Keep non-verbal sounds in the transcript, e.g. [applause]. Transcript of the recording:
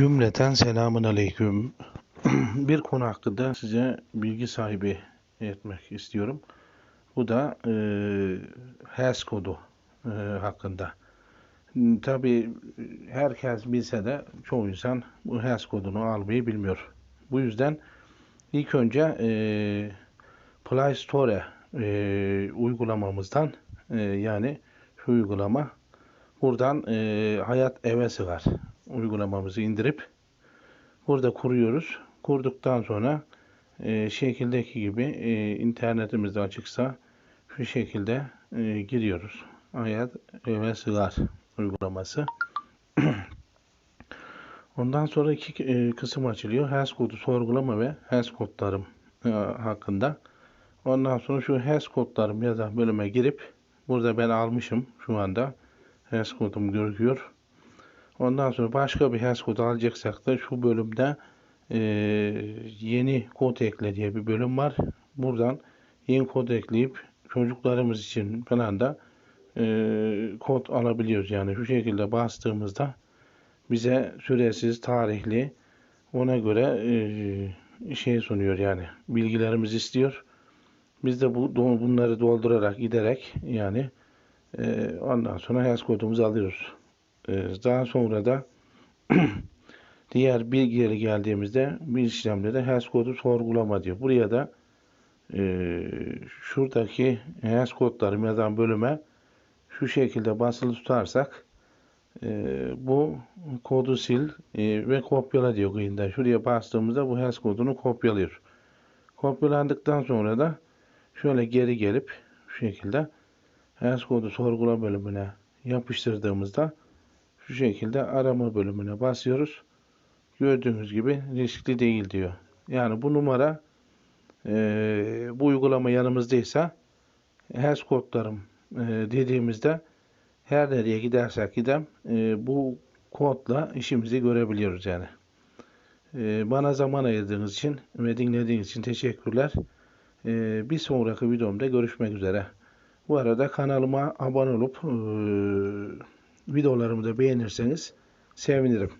Cümleten selamun aleyküm. [clears throat] Bir konu hakkında size bilgi sahibi etmek istiyorum. Bu da e, HAS kodu e, hakkında. Tabi herkes bilse de çoğu insan bu HAS kodunu almayı bilmiyor. Bu yüzden ilk önce e, Play Store e, uygulamamızdan e, yani şu uygulama buradan e, Hayat Eve Sığar uygulamamızı indirip burada kuruyoruz. Kurduktan sonra e, şekildeki gibi e, internetimiz açıksa şu şekilde e, giriyoruz. Hayat Eve Sığar uygulaması. [clears throat] Ondan sonra iki e, kısım açılıyor. HAS kodu sorgulama ve HAS kodlarım e, hakkında. Ondan sonra şu HAS kodlarım yazan bölüme girip burada ben almışım şu anda. HAS kodum gözüküyor. Ondan sonra başka bir HAS kodu alacaksak da şu bölümde e, yeni kod ekle diye bir bölüm var. Buradan yeni kod ekleyip çocuklarımız için falan da e, kod alabiliyoruz. Yani şu şekilde bastığımızda bize süresiz, tarihli ona göre e, şey sunuyor yani bilgilerimizi istiyor. Biz de bu bunları doldurarak giderek yani e, ondan sonra HAS kodumuzu alıyoruz. E, daha sonra da [clears throat] diğer bilgileri geldiğimizde bir işlemde de HAS kodu sorgulama diyor. Buraya da e, şuradaki HAS kodları yazan bölüme şu şekilde basılı tutarsak e, bu kodu sil e, ve kopyala diyor kıyında. Şuraya bastığımızda bu HAS kodunu kopyalıyor. Kopyalandıktan sonra da şöyle geri gelip şu şekilde HAS kodu sorgula bölümüne yapıştırdığımızda şu şekilde arama bölümüne basıyoruz. Gördüğünüz gibi riskli değil diyor. Yani bu numara e, bu uygulama yanımızdaysa HAS kodlarım e, dediğimizde her nereye gidersek gidem e, bu kodla işimizi görebiliyoruz yani. E, bana zaman ayırdığınız için ve dinlediğiniz için teşekkürler. E, bir sonraki videomda görüşmek üzere. Bu arada kanalıma abone olup e, videolarımı da beğenirseniz sevinirim.